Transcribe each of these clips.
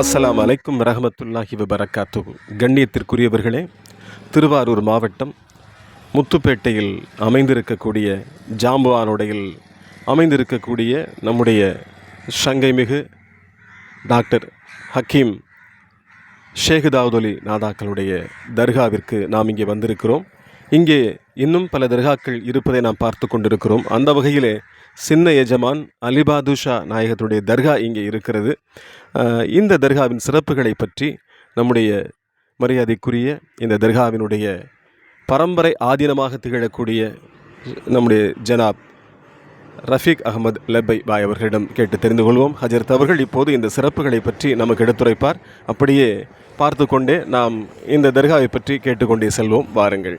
அஸ்லாம் அலைக்கும் ரஹமத்துல்லாஹி வபரகாத்து கண்ணியத்திற்குரியவர்களே திருவாரூர் மாவட்டம் முத்துப்பேட்டையில் அமைந்திருக்கக்கூடிய ஜாம்புவானுடையில் அமைந்திருக்கக்கூடிய நம்முடைய சங்கைமிகு டாக்டர் ஹக்கீம் ஷேக் நாதாக்களுடைய தர்காவிற்கு நாம் இங்கே வந்திருக்கிறோம். இங்கே இன்னும் பல தர்காக்கள் இருப்பதை நாம் பார்த்து கொண்டிருக்கிறோம். அந்த வகையிலே சின்ன எஜமான் அலிபாதுஷா நாயகத்துடைய தர்கா இங்கே இருக்கிறது. இந்த தர்காவின் சிறப்புகளை பற்றி நம்முடைய மரியாதைக்குரிய இந்த தர்காவினுடைய பரம்பரை ஆதீனமாக திகழக்கூடிய நம்முடைய ஜனாப் ரஃபீக் அகமது லெப்பை பாய் அவர்களிடம் கேட்டு தெரிந்து கொள்வோம். ஹஜரத் அவர்கள் இப்போது இந்த சிறப்புகளை பற்றி நமக்கு எடுத்துரைப்பார். அப்படியே பார்த்து கொண்டே நாம் இந்த தர்காவை பற்றி கேட்டுக்கொண்டே செல்வோம். வாருங்கள்.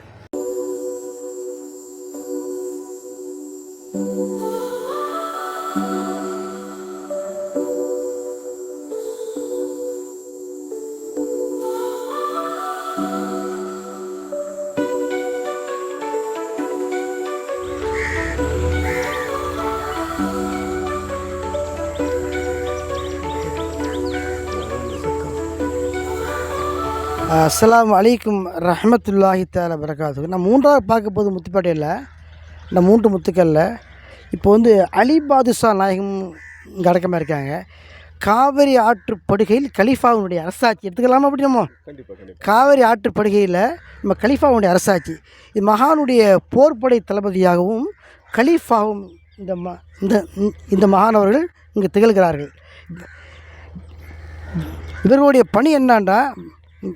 அஸ்ஸலாமு அலைக்கும் ரஹமத்துல்லாஹி தால வரகாத்து நான் மூன்றாவது பார்க்க போது முத்துப்பேட்டையில் இந்த மூன்று முத்துக்களில் இப்போ வந்து அலி பாதுஷா நாயகம் இங்கே அடக்கமாக இருக்காங்க. காவிரி ஆற்று படுகையில் கலிஃபாவுடைய அரசாட்சி. எடுத்துக்கலாமா அப்படி நம்ம? காவிரி ஆற்று படுகையில் நம்ம கலிஃபாவுடைய அரசாட்சி. இது மகானுடைய போர்ப்படை தளபதியாகவும் கலீஃபாவும் இந்த ம இந்த இந்த மகானவர்கள் இங்கே திகழ்கிறார்கள். இவர்களுடைய பணி என்னன்னா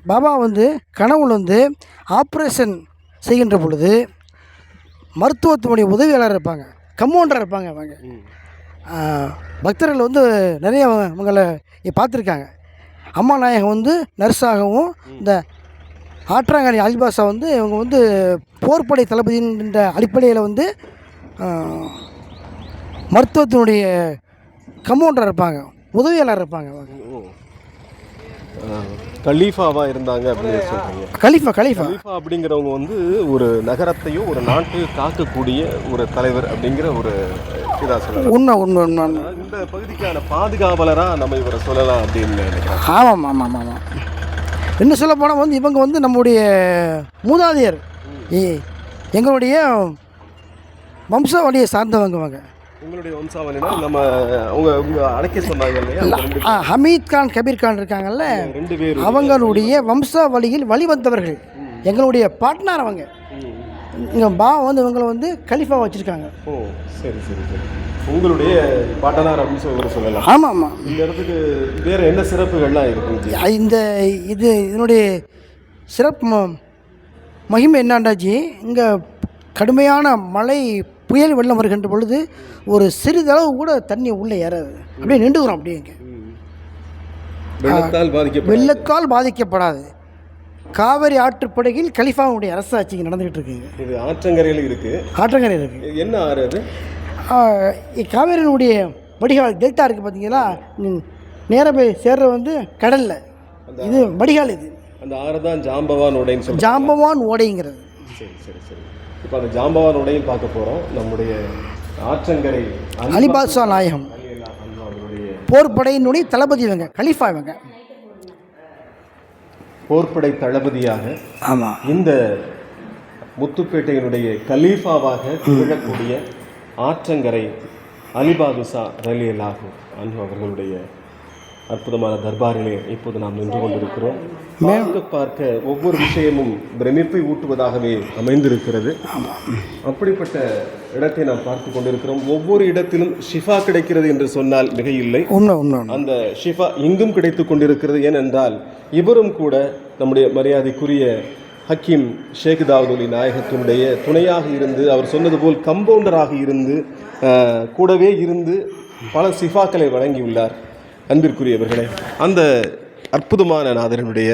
பாபா வந்து கனவுல வந்து ஆப்ரேஷன் செய்கின்ற பொழுது மருத்துவத்தினுடைய உதவியாளர் இருப்பாங்க. கம்பவுண்டர் இருப்பாங்க அவங்க. பக்தர்கள் வந்து நிறைய அவங்கள பார்த்துருக்காங்க. அம்மா நாயகம் வந்து நர்ஸாகவும் இந்த ஆற்றாங்கனி அலிபாசா வந்து இவங்க வந்து போர்ப்படை தளபதின்ற அடிப்படையில் வந்து மருத்துவத்தினுடைய கம்பவுண்டர் இருப்பாங்க. உதவியாளர் இருப்பாங்க அவங்க. கலீஃபாவா இருந்தாங்க அப்படின்னு சொல்றீங்க. Khalifa Khalifa. கலீஃபா அப்படிங்கிறவங்க வந்து ஒரு நகரத்தையும் ஒரு நாட்டையும் காக்கக்கூடிய ஒரு தலைவர் அப்படிங்கிற ஒரு இதா சொல்லலாம். உண்மை உண்மை உண்மை. உண்மை. இந்த பகுதிக்கான பாதுகாவலரா நம்ம இவரை சொல்லலாம் அப்படின்னு நினைக்கிறேன். ஆமாம் ஆமாம் ஆமாம் என்ன சொல்ல போனால் வந்து இவங்க வந்து நம்முடைய மூதாதையர். ஏ- எங்களுடைய வம்சாவளியை சார்ந்தவங்க அவங்க உங்களுடைய வம்சாவளினா நம்ம அவங்க உங்க அழைக்க சொன்னாங்க இல்லையா? ஹமீத் கான் கபீர் கான் இருக்காங்கல்ல ரெண்டு பேர் அவங்களுடைய வம்சாவளியில் வழிவந்தவர்கள். எங்களுடைய பார்ட்னர் அவங்க. இங்கே பா வந்து இவங்களை வந்து கலிஃபா வச்சுருக்காங்க. ஓ சரி சரி சரி. உங்களுடைய பாட்டனார் அப்படின்னு சொல்லி சொல்லலாம். ஆமாம் ஆமாம் இந்த இடத்துக்கு வேற என்ன சிறப்புகள்லாம் இருக்குங்க இந்த இது இதனுடைய சிறப்பு மகிமை என்னாண்டாச்சு இங்கே கடுமையான மழை புயல் வெள்ளம் வருகின்ற பொழுது ஒரு சிறிதளவு கூட தண்ணி உள்ளே ஏறாது. அப்படியே நின்றுக்கிறோம் அப்படியே இங்கே. வெள்ளத்தால் பாதிக்கப்படாது. காவிரி ஆற்றுப்படுகையில் கலிஃபாவுடைய அரசாட்சி நடந்துகிட்டு இருக்குங்க இது ஆற்றங்கரையில் இருக்கு. ஆற்றங்கரை இருக்குது என்ன ஆறு அது? காவேரியினுடைய வடிகால் டெல்டா இருக்குது பார்த்தீங்களா? நேராக போய் சேர்றது வந்து கடலில். இது வடிகால் இது. அந்த ஆறு தான் ஜாம்பவான் உடைன்னு சொல்றோம் ஜாம்பவான் ஓடைங்கிறது. சரி சரி சரி. இப்போ அந்த ஜாம்பவான் உடையும் பார்க்க போறோம். நம்முடைய ஆற்றங்கரை அலிபாத்ஷா நாயகம். போர்ப்படையினுடைய தளபதி இவங்க கலிஃபா இவங்க. போர்ப்படை தளபதியாக ஆமாம் இந்த முத்துப்பேட்டையினுடைய கலீஃபாவாக திகழக்கூடிய ஆற்றங்கரை அலிபாதுசா ரலியலாகு அன்பு அவர்களுடைய அற்புதமான தர்பாரிலே இப்போது நாம் நின்று கொண்டிருக்கிறோம். பார்க்க பார்க்க ஒவ்வொரு விஷயமும் பிரமிப்பை ஊட்டுவதாகவே அமைந்திருக்கிறது. அப்படிப்பட்ட இடத்தை நாம் பார்த்து கொண்டிருக்கிறோம். ஒவ்வொரு இடத்திலும் ஷிஃபா கிடைக்கிறது என்று சொன்னால் மிகையில்லை. அந்த ஷிஃபா இங்கும் கிடைத்து கொண்டிருக்கிறது. ஏனென்றால் இவரும் கூட நம்முடைய மரியாதைக்குரிய ஹக்கீம் ஷேக் தாவூத் அலி நாயகத்தினுடைய துணையாக இருந்து அவர் சொன்னது போல் கம்பவுண்டராக இருந்து கூடவே இருந்து பல சிஃபாக்களை வழங்கியுள்ளார். அன்பிற்குரியவர்களே அந்த அற்புதமான நாதரனுடைய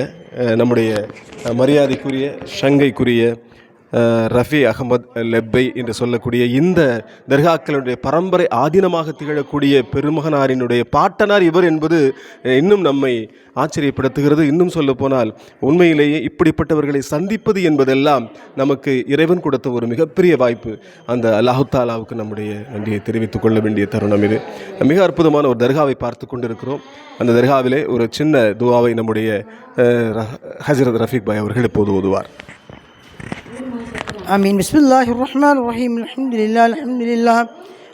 நம்முடைய மரியாதைக்குரிய ஷங்கைக்குரிய ரஃபி அகமது லெப்பை என்று சொல்லக்கூடிய இந்த தர்காக்களுடைய பரம்பரை ஆதீனமாக திகழக்கூடிய பெருமகனாரினுடைய பாட்டனார் இவர் என்பது இன்னும் நம்மை ஆச்சரியப்படுத்துகிறது. இன்னும் சொல்ல போனால் உண்மையிலேயே இப்படிப்பட்டவர்களை சந்திப்பது என்பதெல்லாம் நமக்கு இறைவன் கொடுத்த ஒரு மிகப்பெரிய வாய்ப்பு. அந்த அல்லாஹுத்தாலாவுக்கு நம்முடைய நன்றியை தெரிவித்துக் கொள்ள வேண்டிய தருணம் இது. மிக அற்புதமான ஒரு தர்காவை பார்த்து கொண்டிருக்கிறோம். அந்த தர்காவிலே ஒரு சின்ன துவாவை நம்முடைய ஹசரத் ரஃபீக் பாய் அவர்கள் இப்போது ஓதுவார். آمين. بسم الله الرحمن الرحيم. الحمد لله الحمد لله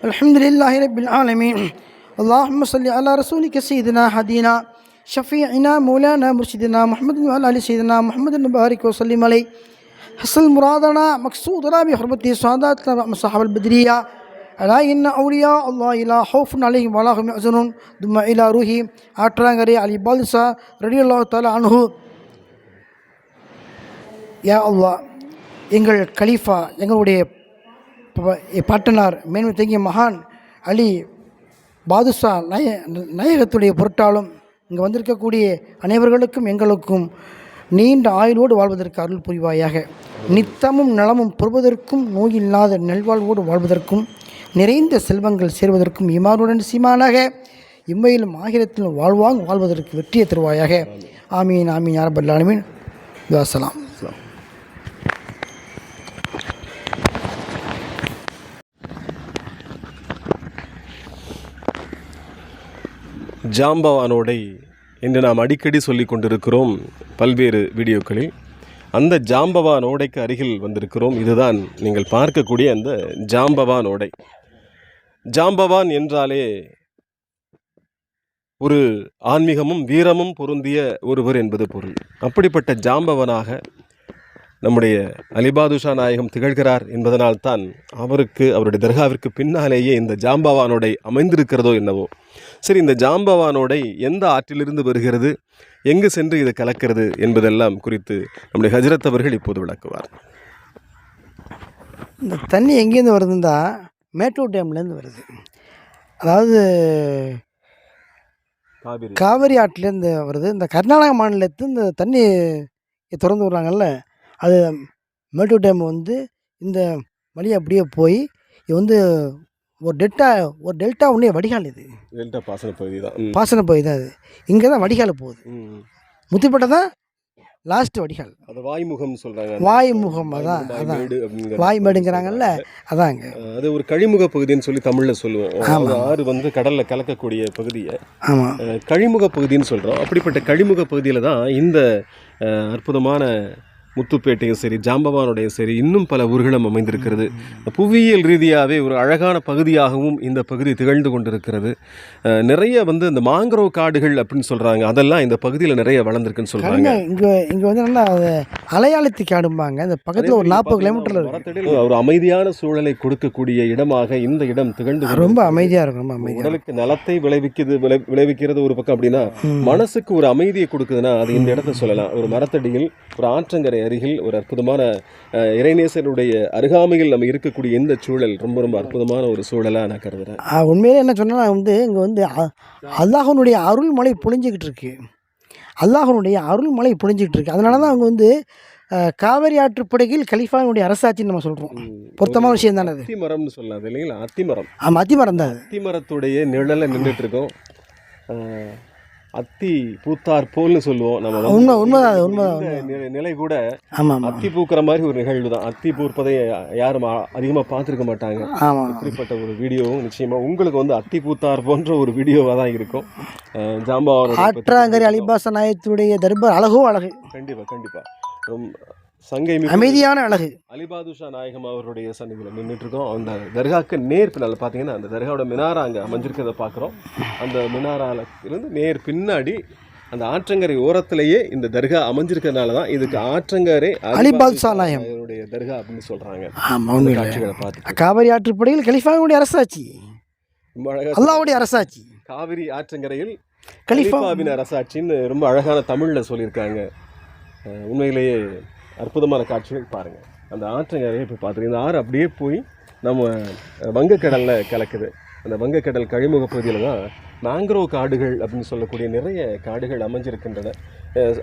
الحمد لله رب العالمين. اللهم صل على رسولك سيدنا حدينا شفيعنا مولانا مرشدنا محمد وعلى آل سيدنا محمد المبارك وسلم عليه. حصل مرادنا مقصودنا بحرمة سعادتنا مصاحب البدرية. ألا إن أولياء الله لا خوف عليهم ولا هم يحزنون. ثم إلى روحي أترانغري علي بالسا رضي الله تعالى عنه. يا الله. எங்கள் கலீஃபா எங்களுடைய பாட்டனார் மேன்மை தங்கிய மகான் அலி பாதுஷா நய நாயகத்துடைய பொருட்டாலும் இங்கே வந்திருக்கக்கூடிய அனைவர்களுக்கும் எங்களுக்கும் நீண்ட ஆயுளோடு வாழ்வதற்கு அருள் புரிவாயாக. நித்தமும் நலமும் பெறுவதற்கும் நோயில்லாத நல்வாழ்வோடு வாழ்வதற்கும் நிறைந்த செல்வங்கள் சேர்வதற்கும் இமாருடன் சீமானாக இம்மையிலும் ஆகிரத்திலும் வாழ்வாங் வாழ்வதற்கு வெற்றியை தருவாயாக. ஆமீன் ஆமீன் யாரபல் ஆலமீன் ஜாம்பவானோடை என்று நாம் அடிக்கடி சொல்லி கொண்டிருக்கிறோம் பல்வேறு வீடியோக்களில். அந்த ஜாம்பவான் ஓடைக்கு அருகில் வந்திருக்கிறோம். இதுதான் நீங்கள் பார்க்கக்கூடிய அந்த ஜாம்பவான் ஓடை. ஜாம்பவான் என்றாலே ஒரு ஆன்மீகமும் வீரமும் பொருந்திய ஒருவர் என்பது பொருள். அப்படிப்பட்ட ஜாம்பவனாக நம்முடைய அலிபாதுஷா நாயகம் திகழ்கிறார் என்பதனால்தான் அவருக்கு அவருடைய தர்காவிற்கு பின்னாலேயே இந்த ஜாம்பவானோடை அமைந்திருக்கிறதோ என்னவோ. சரி இந்த ஜாம்பவானோடை எந்த ஆற்றிலிருந்து வருகிறது? எங்கு சென்று இது கலக்கிறது என்பதெல்லாம் குறித்து நம்முடைய ஹஜரத் அவர்கள் இப்போது விளக்குவார். இந்த தண்ணி எங்கேருந்து வருதுன்னா மேட்டூர் டேம்லேருந்து வருது. அதாவது காவிரி. காவிரி ஆற்றிலேருந்து வருது. இந்த கர்நாடக மாநிலத்து இந்த தண்ணி திறந்து விடுறாங்கல்ல அது மேட்டூர் டேம் வந்து இந்த வழி அப்படியே போய் இது வந்து ஒரு டெல்டா ஒரு டெல்டா உடனே வடிகால் இது. டெல்டா பாசன பகுதி தான். பாசன பகுதி தான் அது. இங்கே தான் வடிகால் போகுது. முத்துப்பட்டை தான் லாஸ்ட் வடிகால். அது வாய்முகம் சொல்றாங்க. வாய்முகம் அதான் அதான். வாய்மேடுங்கிறாங்கல்ல அதாங்க அது ஒரு கழிமுக பகுதின்னு சொல்லி தமிழ்ல சொல்லுவோம். ஆறு வந்து கடல்ல கலக்கக்கூடிய பகுதியை. ஆமாம் கழிமுக பகுதின்னு சொல்கிறோம் அப்படிப்பட்ட கழிமுக பகுதியில் தான் இந்த அற்புதமான முத்துப்பேட்டையும் சரி ஜாம்பவானுடையும் சரி இன்னும் பல ஊர்களும் அமைந்திருக்கிறது. புவியியல் ரீதியாகவே ஒரு அழகான பகுதியாகவும் இந்த பகுதி திகழ்ந்து கொண்டிருக்கிறது. நிறைய வந்து இந்த மாங்கரோ காடுகள் அப்படின்னு சொல்கிறாங்க அதெல்லாம் இந்த பகுதியில் நிறைய வளர்ந்துருக்குன்னு சொல்கிறாங்க இங்கே இங்கே வந்து நல்லா அலையாளத்தி காடும்பாங்க. இந்த பக்கத்தில் ஒரு நாற்பது கிலோமீட்டரில் மரத்தடியில் ஒரு அமைதியான சூழலை கொடுக்கக்கூடிய இடமாக இந்த இடம் திகழ்ந்து ரொம்ப. அமைதியாக இருக்கும் ரொம்ப அமைதியாக உடலுக்கு நலத்தை விளைவிக்குது விளை விளைவிக்கிறது ஒரு பக்கம் அப்படின்னா மனசுக்கு ஒரு அமைதியை கொடுக்குதுன்னா அது இந்த இடத்த சொல்லலாம். ஒரு மரத்தடியில் ஒரு ஆற்றங்கரை அருகில் ஒரு அற்புதமான அஹ், இறைநேசருடைய அருகாமையில் நம்ம இருக்கக்கூடிய இந்த சூழல் ரொம்ப ரொம்ப அற்புதமான ஒரு சூழலாக நான் கருதுறேன். ஆ, உண்மையிலே என்ன சொன்னால் வந்து இங்கே வந்து அ- அல்லாஹ்வுடைய அருள்மழை பொழிஞ்சிக்கிட்டு இருக்கு. அல்லாஹ்வுடைய அருள்மழை பொழிஞ்சிக்கிட்டு இருக்கு. அதனால தான் அவங்க வந்து காவிரி ஆற்றுப்படையில் கலிஃபானுடைய அரசாட்சின்னு நம்ம சொல்கிறோம் பொருத்தமான விஷயம் தானே அது? அத்தி மரம்னு சொல்லலாம் அது இல்லைங்களா அத்திமரம் ஆமாம் அத்திமரம் தான் அது. அத்தி மரத்துடைய நிழல்ல நின்றுட்டு இருக்கோம். அத்தி பூத்தார் போல்னு சொல்லுவோம். நம்ம உண்மை உண்மைதான் உண்மைதான் நிலை- கூட ஆமாம் அத்தி பூக்கிற மாதிரி ஒரு நிகழ்வு தான். அத்தி பூப்பதை யாரும் அ- அதிகமா பார்த்துருக்க மாட்டாங்க. ஆமாம் இப்படிப்பட்ட ஒரு வீடியோவும் நிச்சயமா உங்களுக்கு வந்து அத்தி பூத்தார் போன்ற ஒரு வீடியோவாக தான் இருக்கும். பத்தி ஆற்றாங்கரை அலிபாச நாயத்துடைய தர்பார் அழகோ அழகு. கண்டிப்பா கண்டிப்பா. ரொம்ப சங்கை அமைதியான அழகு. அலிபாதுஷா நாயகம் அவருடைய சன்னிதியில் நின்றுட்டு இருக்கோம் அந்த தர்காக்கு நேர் பின்னால் பார்த்தீங்கன்னா அந்த தர்காவோட மினாரா அங்கே அமைஞ்சிருக்கிறத பார்க்குறோம் அந்த மினாரால இருந்து நேர் பின்னாடி அந்த ஆற்றங்கரை ஓரத்திலேயே இந்த தர்கா அமைஞ்சிருக்கிறதுனால தான் இதுக்கு ஆற்றங்கரை அலிபாதுஷா நாயகம். அவருடைய தர்கா அப்படின்னு சொல்றாங்க. ஆமாம் காட்சிகளை பார்த்து காவிரி ஆற்றுப்படையில் கலிஃபாவுடைய அரசாட்சி. அல்லாஹ்வுடைய அரசாட்சி. காவிரி ஆற்றங்கரையில் கலிஃபா. கலிஃபாவின் அரசாட்சின்னு ரொம்ப அழகான தமிழில் சொல்லியிருக்காங்க. உண்மையிலேயே அற்புதமான காட்சிகள் பாருங்கள் அந்த ஆற்றங்கரையை இப்போ பார்த்துருங்க இந்த ஆறு அப்படியே போய் நம்ம வங்கக்கடலில் கலக்குது. அந்த வங்கக்கடல் கழிமுக பகுதியில் தான் மேங்க்ரோவ் காடுகள் அப்படின்னு சொல்லக்கூடிய நிறைய காடுகள் அமைஞ்சிருக்கின்றன.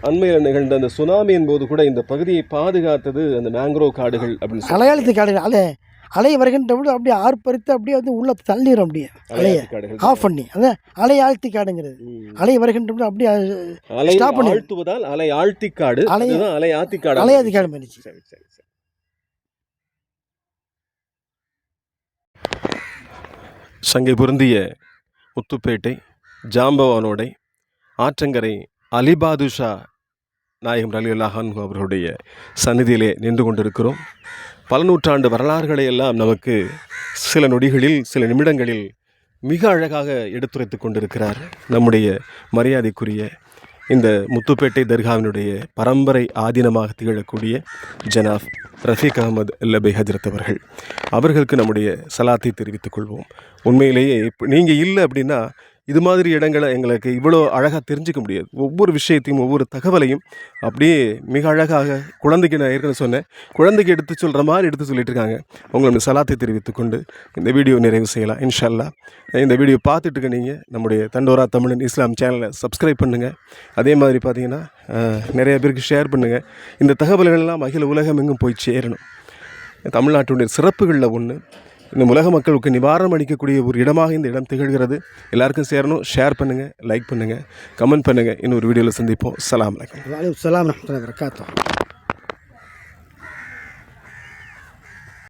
அண்மையில் நிகழ்ந்த அந்த சுனாமியின் போது கூட இந்த பகுதியை பாதுகாத்தது அந்த மேங்க்ரோவ் காடுகள் அப்படின்னு சொல்லி. அலையாளத்து காடுகள். அலை அலை வருகின்ற பொழுது அப்படியே ஆர்ப்பரித்து அப்படியே வந்து உள்ள தள்ளிடும் அப்படியே. அலையை ஆஃப் பண்ணி. அதான் அலை ஆழ்த்தி காடுங்கிறது. அலை வருகின்ற பொழுது அப்படியே அலை Stop பண்ணு. ஆழ்த்துவதால் அலை அலை- அதுதான் அலை ஆத்திக்காடு அலையாத்தி காடு மாறிச்சு சரி சரி சரி. சங்கை பொருந்திய முத்துப்பேட்டை ஜாம்பவானோடை ஆற்றங்கரை அலிபாதுஷா நாயகம் அலி அல்லாஹான் அவர்களுடைய சந்நிதியிலே நின்று கொண்டிருக்கிறோம். பல நூற்றாண்டு வரலாறுகளை எல்லாம் நமக்கு சில நொடிகளில் சில நிமிடங்களில் மிக அழகாக எடுத்துரைத்து கொண்டிருக்கிறார் நம்முடைய மரியாதைக்குரிய இந்த முத்துப்பேட்டை தர்காவினுடைய பரம்பரை ஆதீனமாக திகழக்கூடிய ஜனாப் ரஃபீக் அகமது லபை ஹஜரத் அவர்கள். அவர்களுக்கு நம்முடைய சலாத்தை தெரிவித்துக் கொள்வோம். உண்மையிலேயே இப்போ நீங்கள் இல்லை அப்படின்னா இது மாதிரி இடங்களை எங்களுக்கு இவ்வளோ அழகாக தெரிஞ்சுக்க முடியாது. ஒவ்வொரு விஷயத்தையும் ஒவ்வொரு தகவலையும் அப்படியே மிக அழகாக குழந்தைக்கு நான் ஏற்கனவே சொன்னேன். குழந்தைக்கு எடுத்து சொல்கிற மாதிரி எடுத்து சொல்லிட்டு இருக்காங்க. உங்களுடைய சலாத்தை தெரிவித்துக்கொண்டு இந்த வீடியோ நிறைவு செய்யலாம் இன்ஷல்லா. இந்த வீடியோ பார்த்துட்டு இருக்க நீங்கள் நம்முடைய தண்டோரா தமிழன் இஸ்லாம் சேனலை சப்ஸ்கிரைப் பண்ணுங்கள் அதே மாதிரி பார்த்தீங்கன்னா நிறைய பேருக்கு ஷேர் பண்ணுங்கள் இந்த தகவல்கள்லாம் அகில உலகம் எங்கும் போய் சேரணும். தமிழ்நாட்டுடைய சிறப்புகளில் ஒன்று இந்த உலக மக்களுக்கு நிவாரணம் அளிக்கக்கூடிய ஒரு இடமாக இந்த இடம் திகழ்கிறது. எல்லாருக்கும் சேரணும். ஷேர் பண்ணுங்கள் லைக் பண்ணுங்கள் கமெண்ட் பண்ணுங்கள் இன்னொரு வீடியோவில் சந்திப்போம். சலாம் அலைக்கும் வலைக்கம் சலாம் வரமத்துல்லாஹி